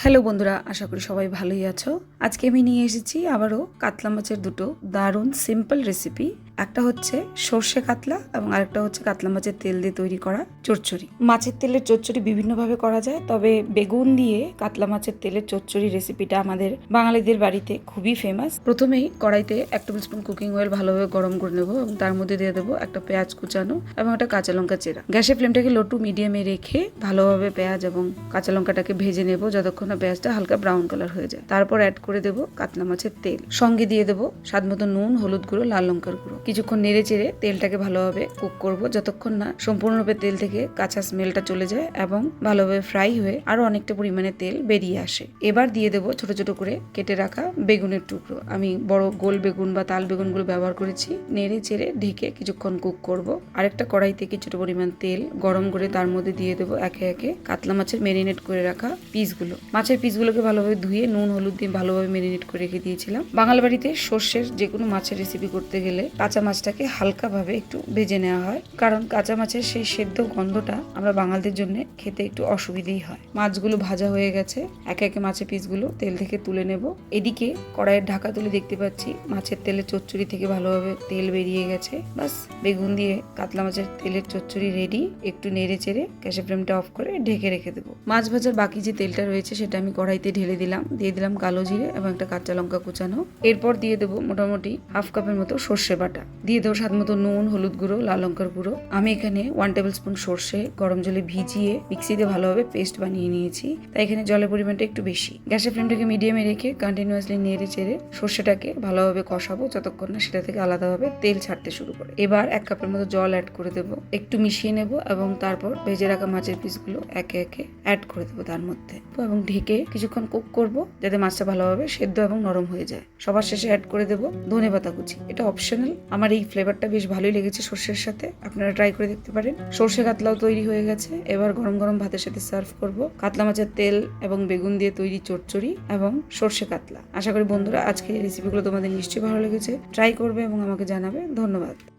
Hello বন্ধুরা, আশা করি সবাই ভালোই আছো। আজকে আমি নিয়ে এসেছি আবারও কাতলা মাছের দুটো দারুণ সিম্পল রেসিপি একটা হচ্ছে সর্ষে কাতলা এবং আরেকটা হচ্ছে কাতলা মাছের তেল দিয়ে তৈরি করা চচ্চড়ি। মাছের তেলের চচ্চড়ি বিভিন্নভাবে করা যায়, তবে বেগুন দিয়ে কাতলা মাছের তেলের চচ্চড়ি রেসিপিটা আমাদের বাঙালিদের বাড়িতে খুবই ফেমাস প্রথমেই কড়াইতে এক টেবিল স্পুন কুকিং অয়েল ভালোভাবে গরম করে নেব এবং তার মধ্যে দিয়ে দেবো একটা পেঁয়াজ কুচানো এবং একটা কাঁচা লঙ্কা চেরা। গ্যাসের ফ্লেমটাকে লো টু মিডিয়ামে রেখে ভালোভাবে পেঁয়াজ এবং কাঁচা লঙ্কাটাকে ভেজে নেব যতক্ষণ না পেঁয়াজটা হালকা ব্রাউন কালার হয়ে যায়। তারপর অ্যাড করে দেবো কাতলা মাছের তেল। সঙ্গে দিয়ে দেবো স্বাদ মতো নুন, হলুদ গুঁড়ো, লাল লঙ্কার গুঁড়ো। কিছুক্ষণ নেড়ে চেড়ে তেলটাকে ভালোভাবে কুক করব। যতক্ষণ না সম্পূর্ণরূপে তেল থেকে কাঁচা স্মেলটা চলে যায় এবং ভালোভাবে ফ্রাই হয়ে আরও অনেকটা পরিমাণে তেল বেরিয়ে আসে। এবার দিয়ে দেবো ছোট ছোট করে কেটে রাখা বেগুনের টুকরো। আমি বড় গোল বেগুন বা তাল বেগুনগুলো ব্যবহার করেছি। নেড়ে চেড়ে ঢেকে কিছুক্ষণ কুক করব। আরেকটা কড়াইতে কিছুটা পরিমাণ তেল গরম করে তার মধ্যে দিয়ে দেবো একে একে কাতলা মাছের মেরিনেট করে রাখা পিসগুলো। মাছের পিসগুলোকে ভালোভাবে ধুয়ে নুন, হলুদ দিয়ে ভালোভাবে মেরিনেট করে রেখে দিয়েছিলাম। বাঙাল বাড়িতে সর্ষের যে কোনো মাছের রেসিপি করতে গেলে কাঁচা মাছটাকে হালকাভাবে একটু ভেজে নেওয়া হয়। কারণ কাঁচা মাছের সেই সেদ্ধ গন্ধটা আমরা বাঙালদের জন্য খেতে একটু অসুবিধেই হয়। মাছগুলো ভাজা হয়ে গেছে। একে একে মাছের পিসগুলো তেল থেকে তুলে নেব। এদিকে কড়াইয়ের ঢাকা তুলে দেখতে পাচ্ছি, মাছের তেলের চচ্চড়ি থেকে ভালোভাবে তেল বেরিয়ে গেছে। বাস বেগুন দিয়ে কাতলা মাছের তেলের চচ্চড়ি রেডি একটু নেড়ে চেড়ে গ্যাসের ফ্লেমটা অফ করে ঢেকে রেখে দেবো। মাছ ভাজার বাকি যে তেলটা রয়েছে, সেটা আমি কড়াইতে ঢেলে দিলাম। দিয়ে দিলাম কালো জিরে এবং একটা কাঁচা লঙ্কা কুচানো। এরপর দিয়ে দেবো মোটামুটি হাফ কাপের মতো সর্ষে বাটা। দিয়ে দেবো স্বাদ মতো নুন, হলুদ গুঁড়ো, লাল লঙ্কার গুঁড়ো। আমি এখানে ওয়ান টেবিল স্পুন সর্ষে, গরম জলে ভিজিয়ে মিক্সিতে ভালোভাবে পেস্ট বানিয়ে নিয়েছি। তাই এখানে জলের পরিমাণটা একটু বেশি। গ্যাসের ফ্লেমটাকে মিডিয়ামে রেখে কন্টিনিউয়াসলি নেড়ে চেড়ে সর্ষেটাকে ভালোভাবে কষাবো, যতক্ষণ না সেটা থেকে আলাদাভাবে তেল ছাড়তে শুরু করে। এবার এক কাপের মতো জল অ্যাড করে দেবো। একটু মিশিয়ে নেব এবং তারপর ভেজে রাখা মাছের পিসগুলো একে একে অ্যাড করে দেবো তার মধ্যে। এবং ঢেকে কিছুক্ষণ কুক করব, যাতে মাছটা ভালোভাবে সেদ্ধ এবং নরম হয়ে যায়। সবার শেষে অ্যাড করে দেবো ধনে পাতা কুচি। এটা অপশনাল আমার এই ফ্লেভারটা বেশ ভালোই লেগেছে সর্ষের সাথে। আপনারা ট্রাই করে দেখতে পারেন। সর্ষে কাতলাও তৈরি হয়ে গেছে। এবার গরম গরম ভাতের সাথে সার্ভ করব। কাতলা মাছের তেল এবং বেগুন দিয়ে তৈরি চচ্চড়ি এবং সর্ষে কাতলা। আশা করি বন্ধুরা আজকে এই রেসিপিগুলো তোমাদের নিশ্চয়ই ভালো লেগেছে। ট্রাই করবে এবং আমাকে জানাবে। ধন্যবাদ।